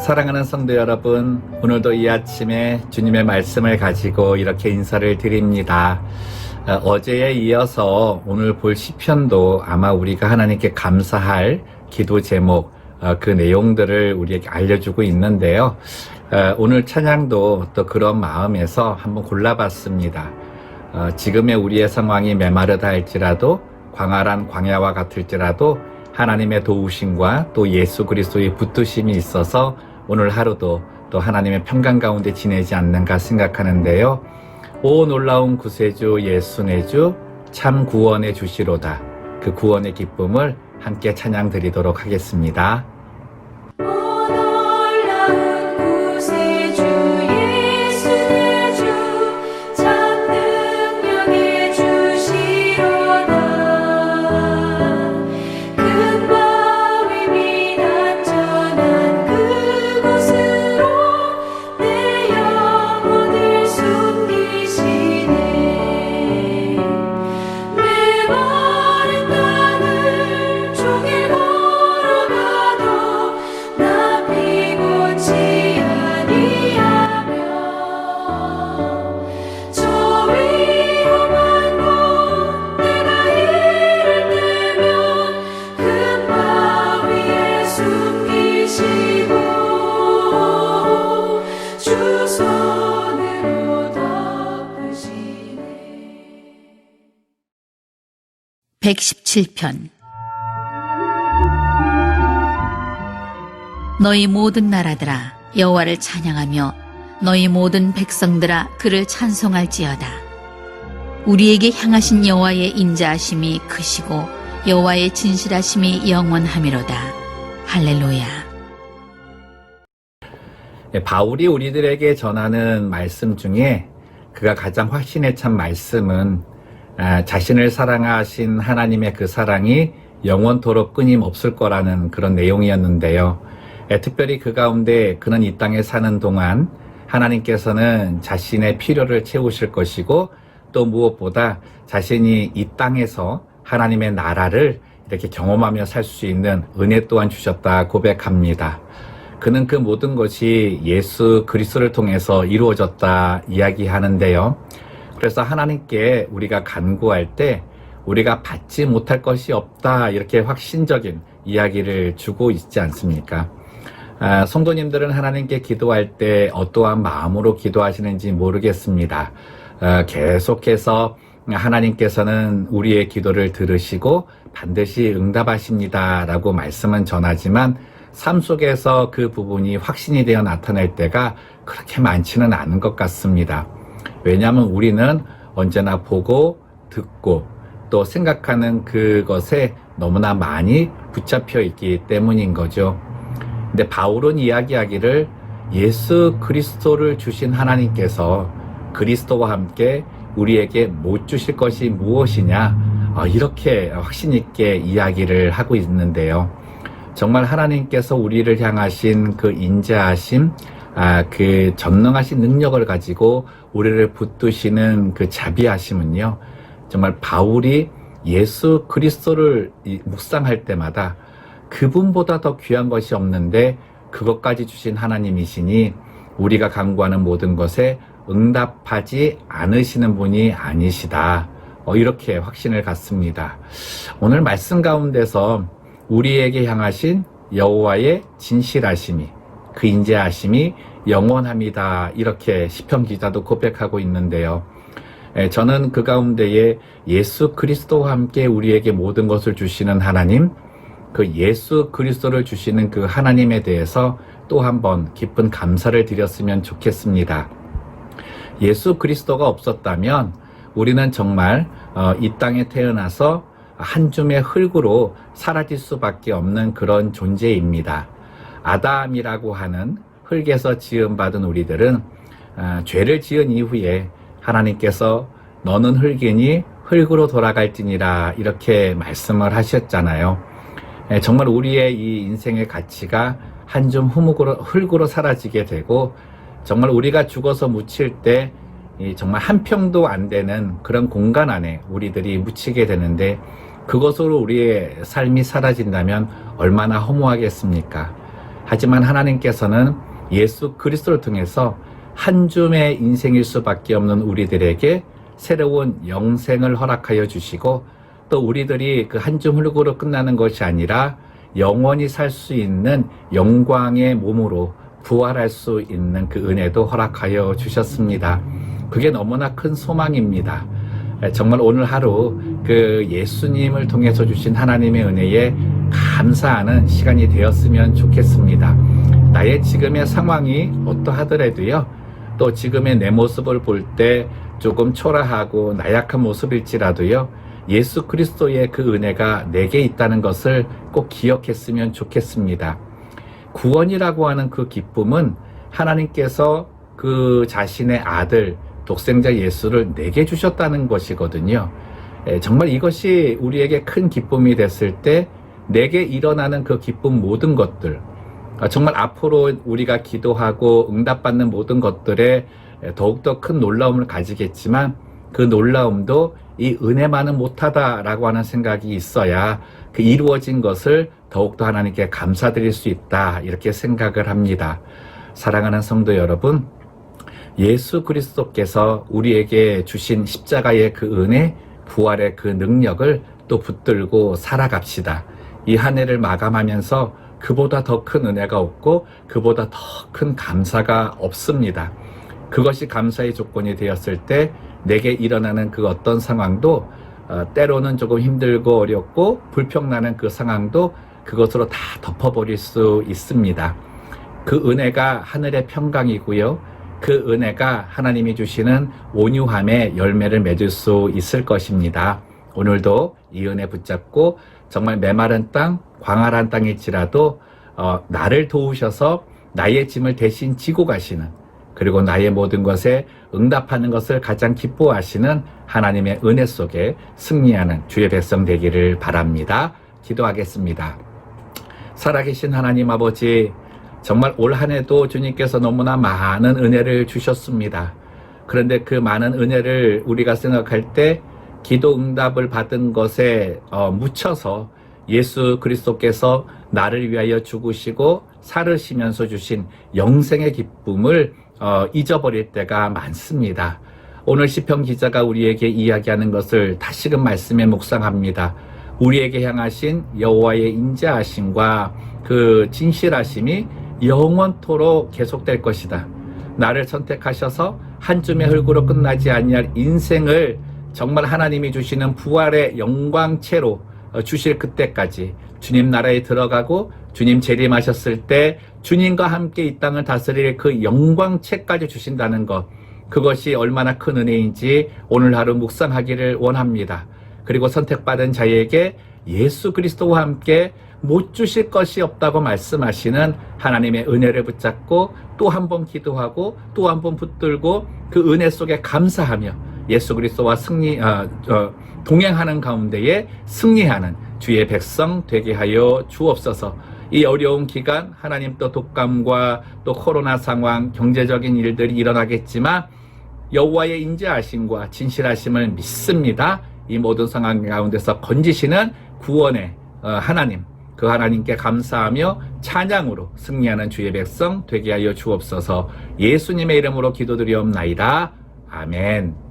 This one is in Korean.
사랑하는 성도 여러분, 오늘도 이 아침에 주님의 말씀을 가지고 이렇게 인사를 드립니다. 어, 제에 이어서 오늘 볼 시편도 아마 우리가 하나님께 감사할 기도 제목 어, 그 내용들을 우리에게 알려주고 있는데요. 어, 오늘 찬양도 또 그런 마음에서 한번 골라봤습니다. 어, 지금의 우리의 상황이 메마르다 할지라도 광활한 광야와 같을지라도 하나님의 도우심과 또 예수 그리스도의 붙드심이 있어서 오늘 하루도 또 하나님의 평강 가운데 지내지 않는가 생각하는데요. 오 놀라운 구세주 예수 내주 참 구원의 주시로다. 그 구원의 기쁨을 함께 찬양 드리도록 하겠습니다. 117편. 너희 모든 나라들아 여호와를 찬양하며 너희 모든 백성들아 그를 찬송할지어다. 우리에게 향하신 여호와의 인자하심이 크시고 여호와의 진실하심이 영원하미로다. 할렐루야. 예, 바울이 우리들에게 전하는 말씀 중에 그가 가장 확신에 찬 말씀은 아, 자신을 사랑하신 하나님의 그 사랑이 영원토록 끊임없을 거라는 그런 내용이었는데요. 예, 특별히 그 가운데 그는 이 땅에 사는 동안 하나님께서는 자신의 필요를 채우실 것이고 또 무엇보다 자신이 이 땅에서 하나님의 나라를 이렇게 경험하며 살 수 있는 은혜 또한 주셨다 고백합니다. 그는 그 모든 것이 예수 그리스도를 통해서 이루어졌다 이야기하는데요. 그래서 하나님께 우리가 간구할 때 우리가 받지 못할 것이 없다 이렇게 확신적인 이야기를 주고 있지 않습니까? 아, 성도님들은 하나님께 기도할 때 어떠한 마음으로 기도하시는지 모르겠습니다. 어, 계속해서 하나님께서는 우리의 기도를 들으시고 반드시 응답하십니다 라고 말씀은 전하지만 삶 속에서 그 부분이 확신이 되어 나타날 때가 그렇게 많지는 않은 것 같습니다. 왜냐하면 우리는 언제나 보고 듣고 또 생각하는 그것에 너무나 많이 붙잡혀 있기 때문인 거죠. 근데 바울은 이야기하기를 예수 그리스도를 주신 하나님께서 그리스도와 함께 우리에게 못 주실 것이 무엇이냐 어, 이렇게 확신 있게 이야기를 하고 있는데요. 정말 하나님께서 우리를 향하신 그 인자하심, 아, 그 전능하신 능력을 가지고 우리를 붙드시는 그 자비하심은요, 정말 바울이 예수 그리스도를 이- 묵상할 때마다 그분보다 더 귀한 것이 없는데 그것까지 주신 하나님이시니 우리가 간구하는 모든 것에 응답하지 않으시는 분이 아니시다. 어, 이렇게 확신을 갖습니다. 오늘 말씀 가운데서 우리에게 향하신 여호와의 진실하심이 그 인자하심이 영원합니다. 이렇게 시편 기자도 고백하고 있는데요. 에, 저는 그 가운데에 예수 그리스도와 함께 우리에게 모든 것을 주시는 하나님, 그 예수 그리스도를 주시는 그 하나님에 대해서 또 한번 깊은 감사를 드렸으면 좋겠습니다. 예수 그리스도가 없었다면 우리는 정말 어, 이 땅에 태어나서 한 줌의 흙으로 사라질 수밖에 없는 그런 존재입니다. 아담이라고 하는 흙에서 지음받은 우리들은 아, 죄를 지은 이후에 하나님께서 너는 흙이니 흙으로 돌아갈지니라 이렇게 말씀을 하셨잖아요. 에, 정말 우리의 이 인생의 가치가 한줌 흙으로, 흙으로 사라지게 되고 정말 우리가 죽어서 묻힐 때이 정말 한 평도 안 되는 그런 공간 안에 우리들이 묻히게 되는데 그것으로 우리의 삶이 사라진다면 얼마나 허무하겠습니까? 하지만 하나님께서는 예수 그리스도를 통해서 한 줌의 인생일 수밖에 없는 우리들에게 새로운 영생을 허락하여 주시고 또 우리들이 그 한 줌 흙으로 끝나는 것이 아니라 영원히 살 수 있는 영광의 몸으로 부활할 수 있는 그 은혜도 허락하여 주셨습니다. 그게 너무나 큰 소망입니다. 정말 오늘 하루 그 예수님을 통해서 주신 하나님의 은혜에 감사하는 시간이 되었으면 좋겠습니다. 나의 지금의 상황이 어떠하더라도요, 또 지금의 내 모습을 볼 때 조금 초라하고 나약한 모습일지라도요, 예수 그리스도의 그 은혜가 내게 있다는 것을 꼭 기억했으면 좋겠습니다. 구원이라고 하는 그 기쁨은 하나님께서 그 자신의 아들, 독생자 예수를 내게 주셨다는 것이거든요. 에, 정말 이것이 우리에게 큰 기쁨이 됐을 때 내게 일어나는 그 기쁨 모든 것들, 아, 정말 앞으로 우리가 기도하고 응답받는 모든 것들에 에, 더욱더 큰 놀라움을 가지겠지만 그 놀라움도 이 은혜만은 못하다라고 하는 생각이 있어야 그 이루어진 것을 더욱더 하나님께 감사드릴 수 있다 이렇게 생각을 합니다. 사랑하는 성도 여러분, 예수 그리스도께서 우리에게 주신 십자가의 그 은혜, 부활의 그 능력을 또 붙들고 살아갑시다. 이 한 해를 마감하면서 그보다 더 큰 은혜가 없고 그보다 더 큰 감사가 없습니다. 그것이 감사의 조건이 되었을 때 내게 일어나는 그 어떤 상황도 어, 때로는 조금 힘들고 어렵고 불평나는 그 상황도 그것으로 다 덮어버릴 수 있습니다. 그 은혜가 하늘의 평강이고요. 그 은혜가 하나님이 주시는 온유함의 열매를 맺을 수 있을 것입니다. 오늘도 이 은혜 붙잡고 정말 메마른 땅, 광활한 땅일지라도 어, 나를 도우셔서 나의 짐을 대신 지고 가시는 그리고 나의 모든 것에 응답하는 것을 가장 기뻐하시는 하나님의 은혜 속에 승리하는 주의 백성 되기를 바랍니다. 기도하겠습니다. 살아계신 하나님 아버지, 정말 올 한 해도 주님께서 너무나 많은 은혜를 주셨습니다. 그런데 그 많은 은혜를 우리가 생각할 때 기도 응답을 받은 것에 어, 묻혀서 예수 그리스도께서 나를 위하여 죽으시고 살으시면서 주신 영생의 기쁨을 어, 잊어버릴 때가 많습니다. 오늘 시편 기자가 우리에게 이야기하는 것을 다시금 말씀에 묵상합니다. 우리에게 향하신 여호와의 인자하심과 그 진실하심이 영원토록 계속될 것이다. 나를 선택하셔서 한 줌의 흙으로 끝나지 아니할 인생을 정말 하나님이 주시는 부활의 영광체로 어, 주실 그때까지 주님 나라에 들어가고 주님 재림하셨을 때 주님과 함께 이 땅을 다스릴 그 영광체까지 주신다는 것 그것이 얼마나 큰 은혜인지 오늘 하루 묵상하기를 원합니다. 그리고 선택받은 자에게 예수 그리스도와 함께 못 주실 것이 없다고 말씀하시는 하나님의 은혜를 붙잡고 또 한 번 기도하고 또 한 번 붙들고 그 은혜 속에 감사하며 예수 그리스도와 승리 어, 어, 동행하는 가운데에 승리하는 주의 백성 되게 하여 주옵소서. 이 어려운 기간 하나님 또 독감과 또 코로나 상황 경제적인 일들이 일어나겠지만 여호와의 인자하심과 진실하심을 믿습니다. 이 모든 상황 가운데서 건지시는 구원의 어, 하나님 그 하나님께 감사하며 찬양으로 승리하는 주의 백성 되게 하여 주옵소서 예수님의 이름으로 기도드리옵나이다. 아멘.